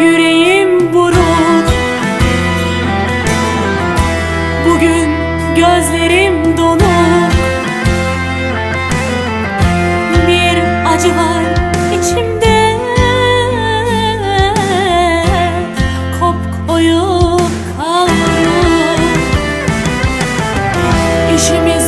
yüreğim buruk. Bugün gözlerim donuk. Bir acı var içimde. Kop koyu kavruk İşimiz